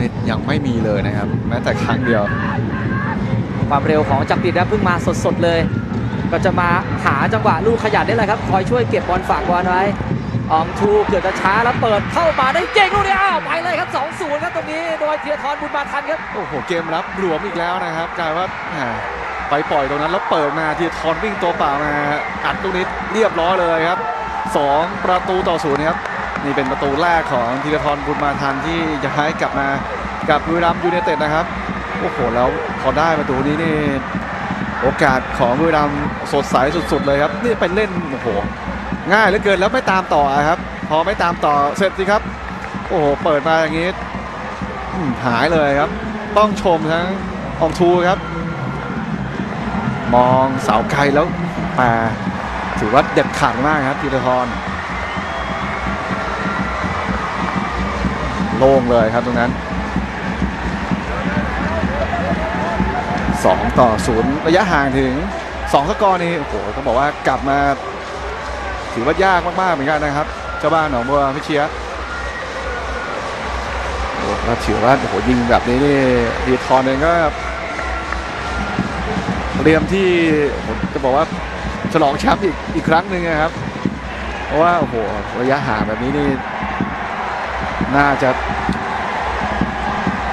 นี่ยังไม่มีเลยนะครับ แม้แต่ครั้งเดียว ความเร็วของจักรดิดนะเพิ่งมาสดๆเลย ก็จะมาหาจังหวะลูกขยันได้เลยครับ คอยช่วยเก็บบอลฝากบอลไว้อองทูเกือบจะช้าแล้วเปิดเข้ามาได้เก่งลูกนี้อ้าวไปเลยครับ 2-0 ครับตรงนี้โดยเทียทรบุญมาทันครับ โอ้โห เกมรับหลวมอีกแล้วนะครับกลายว่าแหมไปปล่อยตรงนั้นแล้วเปิดมาทีทอนวิ่งตัวเปล่ามาอัดลูกนี้เรียบร้อยเลยครับสองประตูต่อศูนย์ครับ นี่เป็นประตูแรกของธีรทรบุญมาทันที่ย้ายกลับมากับบุรีรัมย์ยูไนเต็ดนะครับโอ้โหแล้วพอได้ประตูนี้นี่โอกาสของบุรีรัมย์สดใสสุด ๆ เลยครับนี่เป็นเล่นโอ้โหง่ายเหลือเกินแล้วไม่ตามต่อครับ พอไม่ตามต่อเสร็จสิครับ โอ้โหเปิดมาอย่างนี้หายเลยครับ ต้องชมทั้งอองทูครับ มองเสาไกลแล้วแปรถือว่าเด็ดขาดมากครับธีรทร โล่งเลยครับตรงนั้น2ต่อ0ระยะห่างถึง 2 สกอร์นี่โอ้โหต้องบอกว่ากลับมา ถือว่ายากมากๆเหมือนกันนะครับ เจ้าบ้านหนองบัวพิเชียโอ้โหก็ถือว่าโอ้โหยิงแบบนี้นี่ทีทอนเองก็เตรียมที่ผมจะบอกว่าฉลองแชมป์อีกอีกครั้งหนึ่งนะครับ เพราะว่าโอ้โหระยะห่างแบบนี้นี่ น่าจะ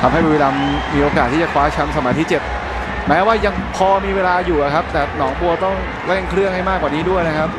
ทำให้บุรีรัมย์มีโอกาสที่จะคว้าแชมป์สมัยที่ 7 แม้ว่ายังพอมีเวลาอยู่อะครับ แต่หนองบัวต้องเร่งเครื่องให้มากกว่านี้ด้วยนะครับ